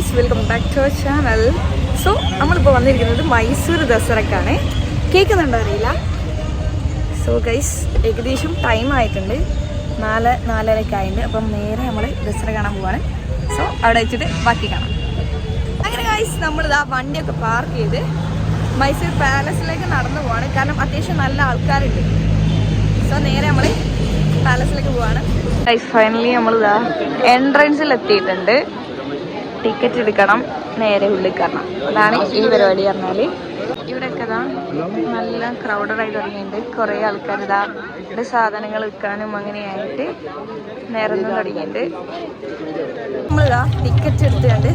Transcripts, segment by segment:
Guys welcome back to our channel so നമ്മളിപ്പോൾ വന്നിരിക്കുന്നത് മൈസൂർ ദസറക്കാണ്. കേൾക്കുന്നുണ്ടോ അറിയില്ല സോ ഗൈസ് ഏകദേശം ടൈം ആയിട്ടുണ്ട്. നാല് നാലരയ്ക്ക് ആയിട്ടുണ്ട്. അപ്പം നേരെ നമ്മൾ ദസറ കാണാൻ പോവാണ്. സോ അവിടെ വെച്ചിട്ട് ബാക്കി കാണാം. അങ്ങനെ ഗൈസ് നമ്മളിതാ വണ്ടിയൊക്കെ പാർക്ക് ചെയ്ത് മൈസൂർ പാലസിലേക്ക് നടന്നു പോവാണ്. കാരണം അത്യാവശ്യം നല്ല ആൾക്കാരുണ്ട്. സോ നേരെ നമ്മൾ പാലസിലേക്ക് പോവാണ്. ഗൈസ് ഫൈനലി നമ്മളിതാ എൻട്രൻസിൽ എത്തിയിട്ടുണ്ട്. ടിക്കറ്റ് എടുക്കണം. നേരെ ഉള്ളിൽ കയറണം. അതാണ് ഈ പരിപാടി പറഞ്ഞാൽ ഇവിടെയൊക്കെ ഇതാ നല്ല ക്രൗഡഡായി തുടങ്ങിയിട്ടുണ്ട്. കുറേ ആൾക്കാർ ഇതാ ഇവിടെ സാധനങ്ങൾ വിൽക്കാനും അങ്ങനെയായിട്ട് നിരന്ന് തുടങ്ങിയിട്ടുണ്ട്. നമ്മളിതാ ടിക്കറ്റ് എടുത്തുകൊണ്ട്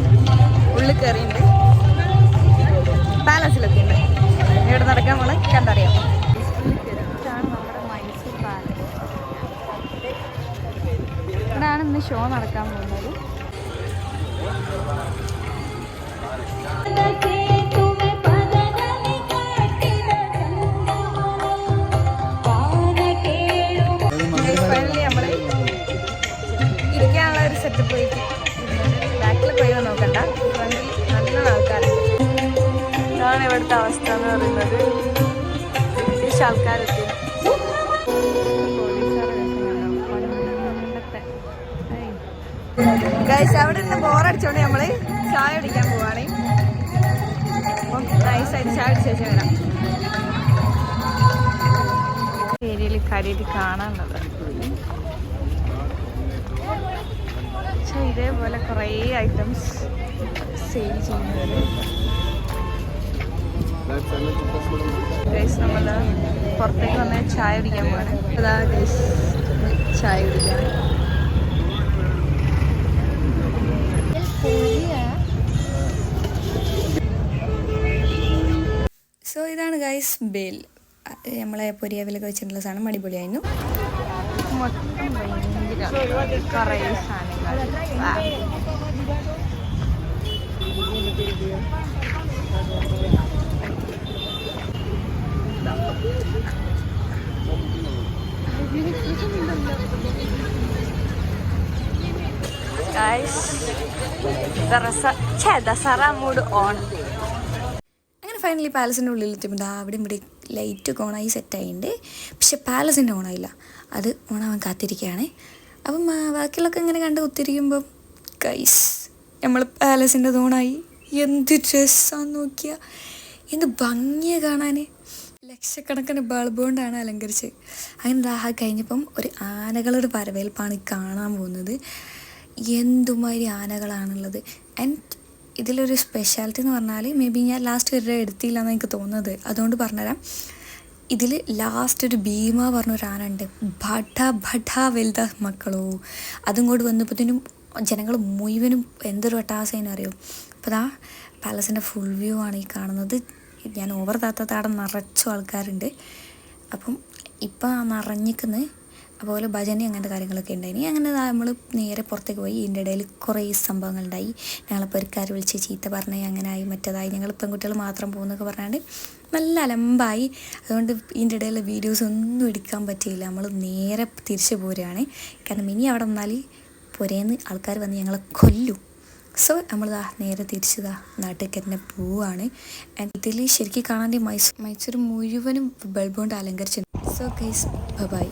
ഉള്ളിൽ കയറിയിട്ടുണ്ട്. ഉണ്ട്. ഇവിടെ നടക്കാൻ നമ്മൾ കണ്ടറിയാം. ഇവിടെയാണ് ഇന്ന് ഷോ നടക്കാൻ പോകുന്നത്. ഇവിടുത്തെ അവസ്ഥ എന്ന് പറയുന്നത് ഇംഗ്ലീഷ് ആൾക്കാരൊക്കെ ഗൈസ് അവിടെ നിന്ന് ബോറടിച്ചോണ്ട് നമ്മൾ ചായ അടിക്കാൻ പോവാണ്. അപ്പം നൈസായിട്ട് ചായ കുടിച്ച ശേഷം വരാം. ഏരിയയിൽ കാര്യമായിട്ട് കാണാനുള്ളത്. പക്ഷേ ഇതേപോലെ കുറേ ഐറ്റംസ് സെയിൽ ചെയ്യുന്നത് ഗൈസ് നമ്മൾ പുറത്തേക്ക് വന്ന് ചായ കുടിക്കാൻ പോവാണ്. അതാ ഗൈസ് ചായ കുടിക്കാൻ. സോ ഇതാണ് ഗൈസ് ബേൽ. നമ്മളെ പൊരിയാവിലൊക്കെ വെച്ചിട്ടുള്ള സാധനം അടിപൊളിയായിരുന്നു. മൊത്തം ഭയങ്കര കുറേ സാധനങ്ങൾ ഓൺ അങ്ങനെ ഫൈനലി പാലസിന്റെ ഉള്ളിൽ എത്തിയപ്പോൾ അവിടെ ഇവിടെ ലൈറ്റ് ഒക്കെ ഓണായി സെറ്റായിട്ടുണ്ട് പക്ഷെ പാലസിന്റെ ഓണായില്ല അത് ഓണാവാൻ കാത്തിരിക്കുകയാണ് അപ്പം ബാക്കിയുള്ളൊക്കെ ഇങ്ങനെ കണ്ട് ഒത്തിരിക്കുമ്പോൾ ഗൈസ് നമ്മൾ പാലസിന്റെ ഓണായി എന്ത് ഡ്രസ്സാന്ന് നോക്കിയാൽ എന്ത് ഭംഗിയാണ് കാണാൻ ലക്ഷക്കണക്കിന് ബൾബ് കൊണ്ടാണ് അലങ്കരിച്ച് അങ്ങനെ ദാഹ കഴിഞ്ഞപ്പം ഒരു ആനകളുടെ വരവേൽപ്പാണ് കാണാൻ പോകുന്നത്. എന്തുമാതിരി ആനകളാണുള്ളത്. ആൻഡ് ഇതിലൊരു സ്പെഷ്യാലിറ്റി എന്ന് പറഞ്ഞാൽ മേ ബി ഞാൻ ലാസ്റ്റ് വരെ എടുത്തില്ല എന്ന് എനിക്ക് തോന്നുന്നത്. അതുകൊണ്ട് പറഞ്ഞുതരാം. ഇതിൽ ലാസ്റ്റ് ഒരു ഭീമ പറഞ്ഞൊരു ആന ഉണ്ട്. ഭട ഭട വലുത മക്കളോ. അതും കൂടി വന്നപ്പോഴത്തേനും ജനങ്ങൾ മുഴുവനും എന്തൊരു വട്ടാസേനും അറിയും അപ്പോൾ അതാ പാലസിന്റെ ഫുൾ വ്യൂ ആണ് ഈ കാണുന്നത്. ഞാൻ ഓവർ താത്താത്ത അവിടെ നിറച്ചും ആൾക്കാരുണ്ട്. അപ്പം ഇപ്പം നിറഞ്ഞിക്കുന്നത് അതുപോലെ ഭജന അങ്ങനത്തെ കാര്യങ്ങളൊക്കെ ഉണ്ടായിനി അങ്ങനെ നമ്മൾ നേരെ പുറത്തേക്ക് പോയി ഇതിന്റെ ഇടയിൽ കുറേ സംഭവങ്ങളുണ്ടായി. ഞങ്ങളെ പെരുക്കാർ വിളിച്ച് ചീത്ത പറഞ്ഞ് അങ്ങനെ ആയി മറ്റേതായി. ഞങ്ങൾ പെൺകുട്ടികൾ മാത്രം പോകുന്നൊക്കെ പറഞ്ഞാണ്ട് നല്ല അലമ്പായി. അതുകൊണ്ട് ഇതിന്റെ ഇടയിലെ വീഡിയോസ് ഒന്നും എടുക്കാൻ പറ്റിയില്ല. നമ്മൾ നേരെ തിരിച്ചു പോരുകയാണ് കാരണം ഇനി അവിടെ വന്നാൽ പുരേന്ന് ആൾക്കാർ വന്ന് ഞങ്ങളെ കൊല്ലും. സോ നമ്മളിതാ നേരെ തിരിച്ചതാ നാട്ടിലേക്ക് തന്നെ പോവുകയാണ് ഇതിൽ ശരിക്കും കാണാൻ മൈസൂർ മൈസൂർ മുഴുവനും ബൾബ് കൊണ്ട് അലങ്കരിച്ചിട്ടുണ്ട്. So guys bye